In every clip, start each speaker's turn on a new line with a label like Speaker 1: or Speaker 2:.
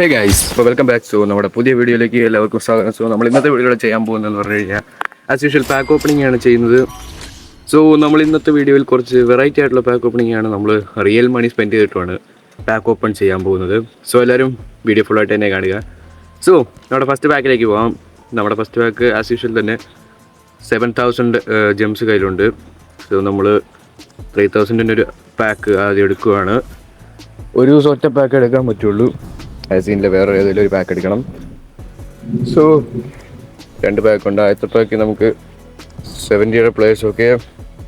Speaker 1: ഹേ guys അപ്പോൾ welcome back so നമ്മുടെ പുതിയ വീഡിയോയിലേക്ക് എല്ലാവർക്കും സ്വാഗതം. സോ നമ്മൾ ഇന്നത്തെ വീഡിയോയിൽ ചെയ്യാൻ പോകുന്നതെന്ന് പറഞ്ഞു കഴിഞ്ഞാൽ ആസ് യൂഷ്വൽ പാക്ക് ഓപ്പണിംഗ് ആണ് ചെയ്യുന്നത്. സോ നമ്മൾ ഇന്നത്തെ വീഡിയോയിൽ കുറച്ച് വെറൈറ്റി ആയിട്ടുള്ള പാക്ക് ഓപ്പണിംഗ് ആണ് നമ്മൾ റിയൽ മണി സ്പെൻഡ് ചെയ്തിട്ടുമാണ് പാക്ക് ഓപ്പൺ ചെയ്യാൻ പോകുന്നത്. സോ എല്ലാവരും വീഡിയോ ഫുൾ ആയിട്ട് തന്നെ കാണുക. സോ നമ്മുടെ ഫസ്റ്റ് പാക്കിലേക്ക് പോകാം നമ്മുടെ ഫസ്റ്റ് പാക്ക് ആസ് യൂഷ്വൽ തന്നെ സെവൻ തൗസൻഡ് ജെംസ് കയ്യിലുണ്ട്. സോ നമ്മൾ ത്രീ തൗസൻഡിന്റെ ഒരു പാക്ക് ആദ്യം എടുക്കുകയാണ് ഒരു ഒറ്റ പാക്ക് എടുക്കാൻ പറ്റുള്ളൂ. സീനിൽ വേറെ ഏതെങ്കിലും ഒരു പാക്ക് എടുക്കണം സോ രണ്ട് പാക്ക് ഉണ്ട്. ആദ്യത്തെ പാക്ക് നമുക്ക് സെവന്റിയുടെ പ്ലേയേഴ്സൊക്കെ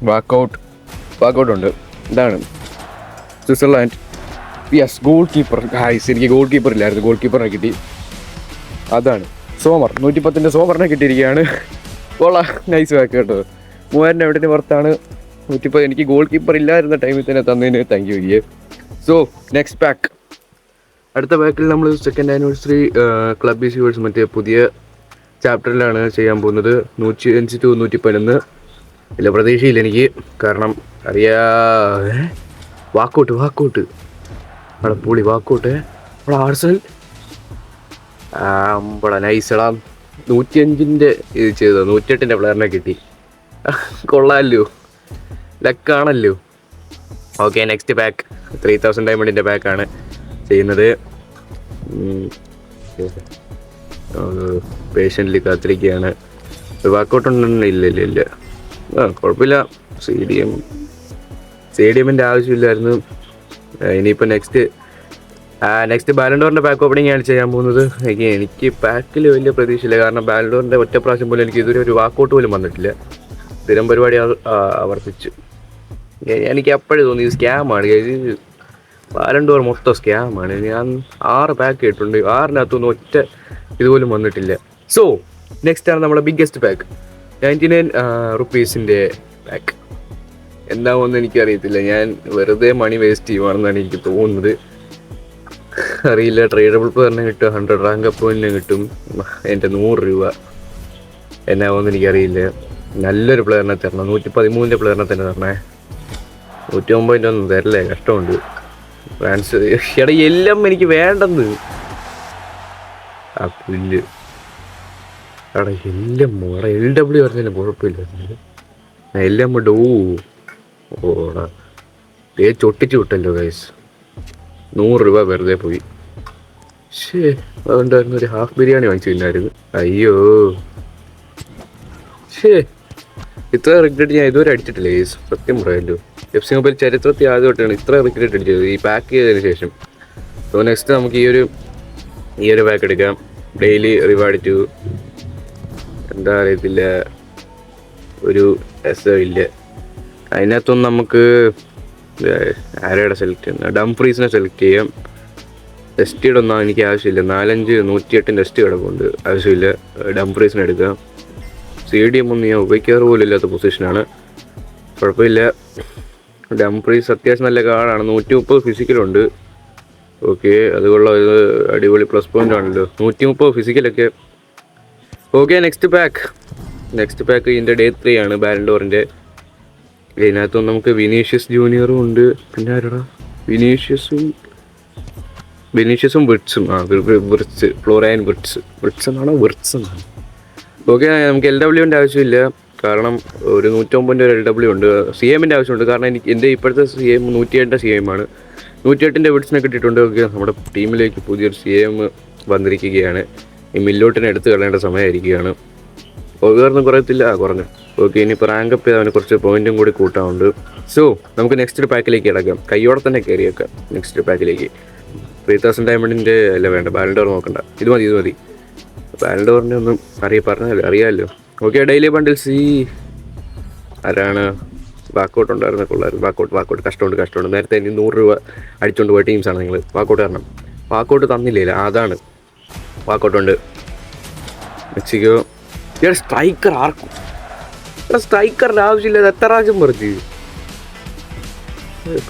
Speaker 1: വാക്കൗട്ട് വാക്കൗട്ട് ഉണ്ട്. ഇതാണ്. സ്വിറ്റ്സർലാൻഡ് യെസ് ഗോൾ കീപ്പർ ഹായ്സ് എനിക്ക് ഗോൾ കീപ്പർ ഇല്ലായിരുന്നു. ഗോൾ കീപ്പറിനെ കിട്ടി. അതാണ്. സോമർ നൂറ്റിപ്പത്തിന്റെ സോമറിനെ കിട്ടിയിരിക്കുകയാണ്. കൊള്ളാം. നൈസ് പാക്ക് കേട്ടോ. മൂവായിരം എവിടെ പുറത്താണ്? നൂറ്റിപ്പത്. എനിക്ക് ഗോൾ കീപ്പർ ഇല്ലായിരുന്ന ടൈമിൽ തന്നെ തന്നതിന് thank you so next pack അടുത്ത ബാക്കിൽ നമ്മൾ സെക്കൻഡ് ആനിവേഴ്സറി ക്ലബ് ഇഷ്യൂസ് മറ്റേ പുതിയ ചാപ്റ്ററിലാണ് ചെയ്യാൻ പോകുന്നത്. നൂറ്റി അഞ്ച് ടു നൂറ്റി പതിനൊന്ന്. ഇല്ല പ്രതീക്ഷയില്ല എനിക്ക്. കാരണം അറിയാ വാക്കൗട്ട് വാക്കൗട്ട്. അവിടെ പുളി വാക്കൗട്ട്. അവിടെ ആർസൽ അമ്പട നൈസടാ നൂറ്റിയഞ്ചിന്റെ ഇത് ചെയ്ത? നൂറ്റിയെട്ടിന്റെ പ്ലെയറിനെ കിട്ടി. കൊള്ളാമല്ലോ ലക്കാണല്ലോ. Okay next pack three thousand ഡയമണ്ടിന്റെ പാക്കാണ് ചെയ്യുന്നത്. പേഷ്യന്റിൽ കാത്തിരിക്കുകയാണ് വർക്കൗട്ട് ഉണ്ടെന്ന് ഇല്ല ഇല്ല ഇല്ല. ആ കുഴപ്പമില്ല. C D M C D എമ്മിന്റെ ആവശ്യമില്ലായിരുന്നു. ഇനിയിപ്പോൾ നെക്സ്റ്റ് നെക്സ്റ്റ് ബാലൻഡോറിന്റെ പാക്ക് ഓപ്പണിംഗ് ചെയ്യാൻ പോകുന്നത്. എനിക്ക് പാക്കിൽ വലിയ പ്രതീക്ഷയില്ല. കാരണം ബാലൻഡോറിന്റെ ഒറ്റ പ്രാവശ്യം പോലും എനിക്ക് ഇതുവരെ ഒരു വാക്കൗട്ട് പോലും വന്നിട്ടില്ല. സ്ഥിരം പരിപാടി ആവർത്തിച്ചു. എനിക്ക് അപ്പോഴേ തോന്നി സ്കാമാണ് ബാലൻഡോർ മൊത്തം സ്കാമാണ് ഞാൻ ആറ് പാക്ക് ഇട്ടിട്ടുണ്ട്. ആറിനകത്തൊന്നും ഒറ്റ ഇതുപോലും വന്നിട്ടില്ല. സോ നെക്സ്റ്റ് ആണ് നമ്മുടെ ബിഗ്ഗസ്റ്റ് പാക്ക് നയന്റി നയൻ റുപ്പീസിന്റെ പാക്ക് എന്താവുമെന്ന് എനിക്കറിയത്തില്ല. ഞാൻ വെറുതെ മണി വേസ്റ്റ് ചെയ്യുവാണെന്നാണ് എനിക്ക് തോന്നുന്നത്. അറിയില്ല. ട്രേഡബിൾ പ്ലെയറിനെ കിട്ടും ഹൺഡ്രഡ് റാങ്ക് പോയിന്റിനെ കിട്ടും. എന്റെ നൂറ് രൂപ. എന്നാവുമെന്ന് എനിക്കറിയില്ല. നല്ലൊരു പ്ലെയറിനെ തരണം. നൂറ്റി പതിമൂന്നിന്റെ പ്ലെയറിനെ തന്നെ തരണേ. നൂറ്റി ഒമ്പതിന്റെ ഒന്നും തരല്ലേ? കഷ്ടമുണ്ട്. ഫ്രാൻസ്. എടാ എല്ലാം എനിക്ക് വേണ്ടെന്ന്. ആ പുല്ല്. എടാ എല്ലാം എടാ എൽ ഡബ്ല്യു പറഞ്ഞാലും കുഴപ്പമില്ല. എല്ലാം ഡോ ഓടാ. ഏ ചൊട്ടിച്ച് വിട്ടല്ലോ ഗൈസ് നൂറ് രൂപ വെറുതെ പോയി. ശേ അതുകൊണ്ടായിരുന്നു ഒരു ഹാഫ് ബിരിയാണി വാങ്ങിച്ചു അയ്യോ. ഷേ ഇത്ര റിഗ്രറ്റ് ഞാൻ ഇതുവരെ അടിച്ചിട്ടില്ല ഈ സത്യം പറയല്ലോ എഫ് സി മൊബൈൽ ചരിത്രത്തിൽ ആദ്യമായിട്ടാണ് ഇത്ര റിഗ്രറ്റ് അടിച്ചത് ഈ പാക്ക് ചെയ്തതിന് ശേഷം. സോ നെക്സ്റ്റ് നമുക്ക് ഈ ഒരു ഈ ഒരു പാക്ക് എടുക്കാം. ഡെയിലി റിവാർഡ് ടു എന്താ അറിയത്തില്ല ഒരു രസം ഇല്ല. അതിനകത്തൊന്നും നമുക്ക് ആരോടെ സെലക്ട് സെലക്ട് ഡം ഡംഫ്രീസിനെ സെലക്ട് ചെയ്യാം. ടെസ്റ്റിയുടെ ഒന്നും എനിക്ക് ആവശ്യമില്ല. നാലഞ്ച് നൂറ്റിയെട്ടിന്റെ ടെസ്റ്റ് കിടപ്പുണ്ട്. ആവശ്യമില്ല. ഡംഫ്രീസിനെ എടുക്കാം. സി ഡി എം ഒന്നും ഞാൻ ഉപയോഗിക്കാറ് പോലും ഇല്ലാത്ത പൊസിഷനാണ് കുഴപ്പമില്ല. ഡംപ്രീസ് അത്യാവശ്യം നല്ല കാർഡാണ് നൂറ്റി മുപ്പത് ഫിസിക്കലുണ്ട് ഓക്കെ അതുകൊള്ള ഇത് അടിപൊളി പ്ലസ് പോയിന്റ് ആണല്ലോ. നൂറ്റി മുപ്പത് ഫിസിക്കലൊക്കെ okay next pack next pack ഇതിന്റെ ഡേ ത്രീ ആണ് ബാലൻഡോറിന്റെ ഇതിനകത്തും നമുക്ക് വിനീഷ്യസ് ജൂനിയറും ഉണ്ട്. പിന്നെ ആരോടാ? വിനീഷ്യസും വിനീഷ്യസും വിർട്സും ആ വിർട്സ് ഫ്ലോറൈൻ വിർട്സ് വിർട്സ് എന്നാണോ? വിർട്സ് എന്നാണ്. ഓക്കെ നമുക്ക് എൽ ഡബ്ല്യുവിന്റെ ആവശ്യമില്ല. കാരണം ഒരു നൂറ്റൊമ്പതിന്റെ ഒരു എൽ ഡബ്ല്യു ഉണ്ട്. സി എമ്മിന്റെ ആവശ്യമുണ്ട്. കാരണം എനിക്ക് എന്റെ ഇപ്പോഴത്തെ സി എം നൂറ്റിയെട്ടിന്റെ സി എം ആണ്. നൂറ്റിയെട്ടിന്റെ വിഡ്സിനെ കിട്ടിയിട്ടുണ്ട്. ഓക്കെ നമ്മുടെ ടീമിലേക്ക് പുതിയൊരു സി എം വന്നിരിക്കുകയാണ്. ഈ മില്ലോട്ടിനെ എടുത്ത് കളയേണ്ട സമയമായിരിക്കുകയാണ്. ഉയർന്നും കുറയത്തില്ല. കുറഞ്ഞു. ഓക്കെ ഇനിയിപ്പോൾ റാങ്ക് അപ്പ് ചെയ്ത് അവന് കുറച്ച് പോയിന്റും കൂടി കൂട്ടാറുണ്ട് സോ നമുക്ക് നെക്സ്റ്റ് പാക്കിലേക്ക് കിടക്കാം. കയ്യോടെ തന്നെ കയറിയേക്കാം നെക്സ്റ്റ് പാക്കിലേക്ക് ത്രീ തൗസൻഡ് ഡയമണ്ടിന്റെ അല്ല വേണ്ട. ബാലൻഡോർ നോക്കണ്ട. ഇത് മതി ഇത് മതി. ബാലൻഡോറിന്റെ ഒന്നും അറിയ പറഞ്ഞല്ലോ അറിയാമല്ലോ ഓക്കെ ഡെയിലി ബണ്ടിൽ സി. ആരാണ്? വാക്കൗട്ട് ഉണ്ടായിരുന്ന കൊള്ളായിരുന്നു. Walkout walkout. കഷ്ടമുണ്ട് കഷ്ടമുണ്ട്. നേരത്തെ ഇനി നൂറ് രൂപ അടിച്ചുകൊണ്ട് പോയ ടീംസാണ് നിങ്ങൾ വാക്കൗട്ട് കാരണം വാക്കൗട്ട് തന്നില്ലേ അതാണ്. വാക്കൗട്ടുണ്ട് മെക്സിക്കോ. ഇവിടെ സ്ട്രൈക്കർ ആർക്കും? സ്ട്രൈക്കറിന്റെ ആവശ്യമില്ല എത്ര പ്രാവശ്യം പറഞ്ഞു?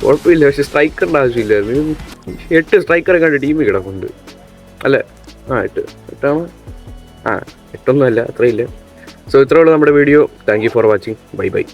Speaker 1: കുഴപ്പമില്ല. പക്ഷെ സ്ട്രൈക്കറിന്റെ ആവശ്യമില്ല എട്ട് സ്ട്രൈക്കറെ കണ്ട് ടീമിൽ കിടക്കുന്നുണ്ട് അല്ലേ? ആ എട്ട്. എട്ടാണ്? ആ ഇട്ടൊന്നുമല്ല അത്രയില്ല സോ ഇത്രയുള്ള നമ്മുടെ video. Thank for watching bye bye